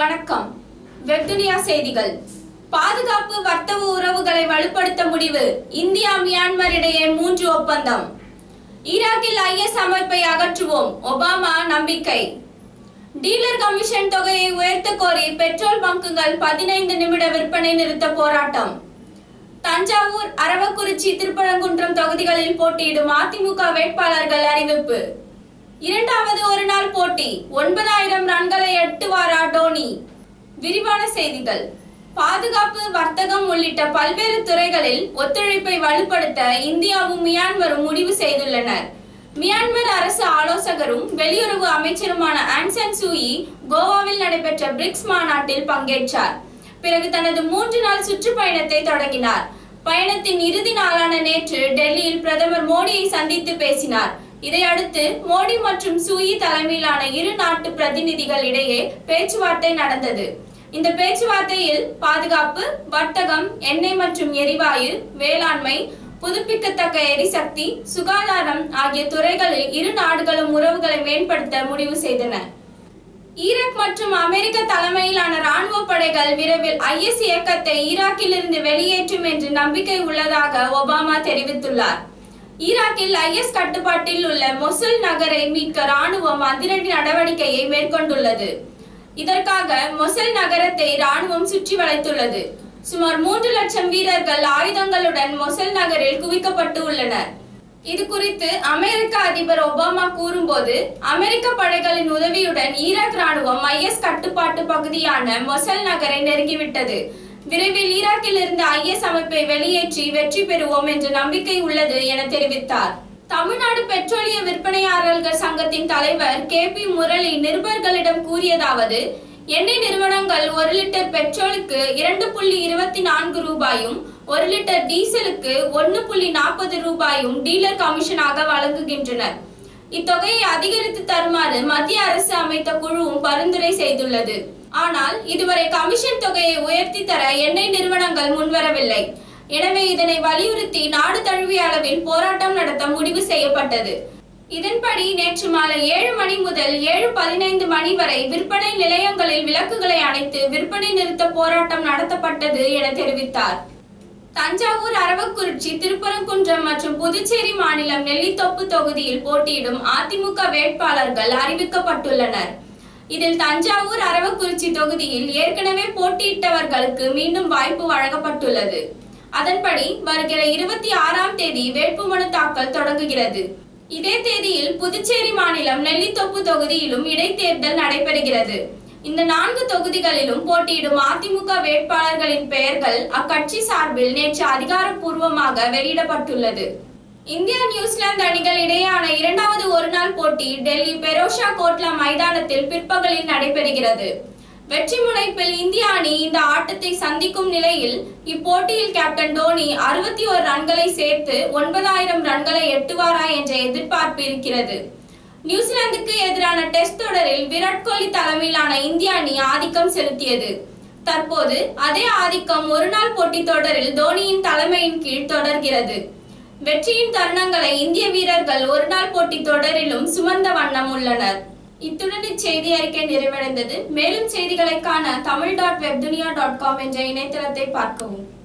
வணக்கம். வெப்துனியா செய்திகள். பாதுகாப்பு வர்த்தக உறவுகளை வலுப்படுத்த முடிவு. இந்தியா மியான்மர் இடையே மூன்று ஒப்பந்தம். ஈராக்கில் ஐஎஸ் அமைப்பை அகற்றுவோம். ஒபாமா நம்பிக்கை. டீலர் கமிஷன் தொகையை உயர்த்த கோரி பெட்ரோல் பங்குகள் பதினைந்து நிமிட விற்பனை நிறுத்த போராட்டம். தஞ்சாவூர் அரவக்குறிச்சி திருப்பரங்குன்றம் தொகுதிகளில் போட்டியிடும் அதிமுக வேட்பாளர்கள் அறிவிப்பு. இரண்டாவது ஒருநாள் போட்டி. ஒன்பதாயிரம் ரன்களை எட்டுவாரா டோனி? விரிவான செய்திகள். பாதுகாப்பு வர்த்தகம் உள்ளிட்ட பல்வேறு துறைகளில் ஒத்துழைப்பை வலுப்படுத்த இந்தியாவும் மியான்மரும் முடிவு செய்துள்ளனர். மியான்மர் அரசு ஆலோசகரும் வெளியுறவு அமைச்சருமான ஆன்சன் சூயி கோவாவில் நடைபெற்ற பிரிக்ஸ் மாநாட்டில் பங்கேற்றார். பிறகு தனது மூன்று நாள் சுற்றுப்பயணத்தை தொடங்கினார். பயணத்தின் இறுதி நாளான நேற்று டெல்லியில் பிரதமர் மோடியை சந்தித்து பேசினார். இதையடுத்து மோடி மற்றும் சூயி தலைமையிலான இரு நாட்டு பிரதிநிதிகள் இடையே பேச்சுவார்த்தை நடந்தது. இந்த பேச்சுவார்த்தையில் பாதுகாப்பு வர்த்தகம் எண்ணெய் மற்றும் எரிவாயு வேளாண்மை புதுப்பிக்கத்தக்க எரிசக்தி சுகாதாரம் ஆகிய துறைகளில் இரு நாடுகளும் உறவுகளை மேம்படுத்த முடிவு செய்தன. ஈராக் மற்றும் அமெரிக்க தலைமையிலான ராணுவ படைகள் விரைவில் ஐஎஸ் இயக்கத்தை ஈராக்கிலிருந்து வெளியேற்றும் என்று நம்பிக்கை உள்ளதாக ஒபாமா தெரிவித்துள்ளார். ஈராக்கில் ஐஎஸ் கட்டுப்பாட்டில் உள்ள மொசுல் நகரை மீட்க ராணுவம் அதிரடி நடவடிக்கையை மேற்கொண்டுள்ளது. இதற்காக மொசல் நகரத்தை ராணுவம் சுற்றி வளைத்துள்ளது. சுமார் மூன்று லட்சம் வீரர்கள் ஆயுதங்களுடன் மொசல் நகரில் குவிக்கப்பட்டு உள்ளனர். இது குறித்து அமெரிக்க அதிபர் ஒபாமா கூறும்போது அமெரிக்க படைகளின் உதவியுடன் ஈராக் ராணுவம் ஐஎஸ் கட்டுப்பாட்டு பகுதியான மொசல் நகரை நெருங்கிவிட்டது. விரைவில் ஈராக்கில் இருந்து ஐஎஸ் அமைப்பை வெளியேற்றி வெற்றி பெறுவோம் என்ற நம்பிக்கை உள்ளது என தெரிவித்தார். தமிழ்நாடு பெட்ரோலிய விற்பனையாளர்கள் சங்கத்தின் தலைவர் கே பி முரளி நிருபர்களிடம் கூறியதாவது எண்ணெய் நிறுவனங்கள் ஒரு லிட்டர் பெட்ரோலுக்கு இரண்டு புள்ளி இருபத்தி நான்கு ரூபாயும் ஒரு லிட்டர் டீசலுக்கு ஒன்னு புள்ளி நாற்பது ரூபாயும் டீலர் கமிஷனாக வழங்குகின்றனர். இத்தொகையை அதிகரித்து தருமாறு மத்திய அரசு அமைத்த குழுவும் பரிந்துரை செய்துள்ளது. ஆனால் இதுவரை கமிஷன் தொகையை உயர்த்தி தர எண்ணெய் நிறுவனங்கள் முன்வரவில்லை. எனவே இதனை வலியுறுத்தி நாடு தழுவிய அளவில் போராட்டம் நடத்த முடிவு செய்யப்பட்டது. இதன்படி நேற்று மாலை ஏழு மணி முதல் ஏழு பதினைந்து மணி வரை விற்பனை நிலையங்களில் விளக்குகளை அணைத்து விற்பனை நிறுத்த போராட்டம் நடத்தப்பட்டது என தெரிவித்தார். தஞ்சாவூர் அரவக்குறிச்சி திருப்பரங்குன்றம் மற்றும் புதுச்சேரி மாநிலம் நெல்லித்தோப்பு தொகுதியில் போட்டியிடும் அதிமுக வேட்பாளர்கள் அறிவிக்கப்பட்டுள்ளனர். இதில் தஞ்சாவூர் அரவக்குறிச்சி தொகுதியில் ஏற்கனவே போட்டியிட்டவர்களுக்கு மீண்டும் வாய்ப்பு வழங்கப்பட்டுள்ளது. அதன்படி வருகிற இருபத்தி ஆறாம் தேதி வேட்புமனு தாக்கல் தொடங்குகிறது. இதே தேதியில் புதுச்சேரி மாநிலம் நெல்லித்தோப்பு தொகுதியிலும் இடைத்தேர்தல் நடைபெறுகிறது. இந்த நான்கு தொகுதிகளிலும் போட்டியிடும் அதிமுக வேட்பாளர்களின் பெயர்கள் அக்கட்சி சார்பில் நேற்று அதிகாரப்பூர்வமாக வெளியிடப்பட்டுள்ளது. இந்தியா நியூசிலாந்து அணிகள் இடையேயான இரண்டாவது ஒருநாள் போட்டி டெல்லி பெரோஷா கோட்லா மைதானத்தில் பிற்பகலில் நடைபெறுகிறது. வெற்றி முனைப்பில் இந்திய அணி இந்த ஆட்டத்தை சந்திக்கும் நிலையில் இப்போட்டியில் கேப்டன் தோனி அறுபத்தி ஒரு ரன்களை சேர்த்து ஒன்பதாயிரம் ரன்களை எட்டுவாரா என்ற எதிர்பார்ப்பு இருக்கிறது. நியூசிலாந்துக்கு எதிரான டெஸ்ட் தொடரில் விராட் கோலி தலைமையிலான இந்திய அணி ஆதிக்கம் செலுத்தியது. தற்போது அதே ஆதிக்கம் ஒருநாள் போட்டி தொடரில் தோனியின் தலைமையின் கீழ் தொடர்கிறது. வெற்றியின் தருணங்களை இந்திய வீரர்கள் ஒருநாள் போட்டி தொடரிலும் சுமந்த வண்ணம் உள்ளனர். இத்துடன் இச்செய்தி அறிக்கை நிறைவடைந்தது. மேலும் செய்திகளை காண Tamil dot Webdunia dot com என்ற இணையதளத்தை பார்க்கவும்.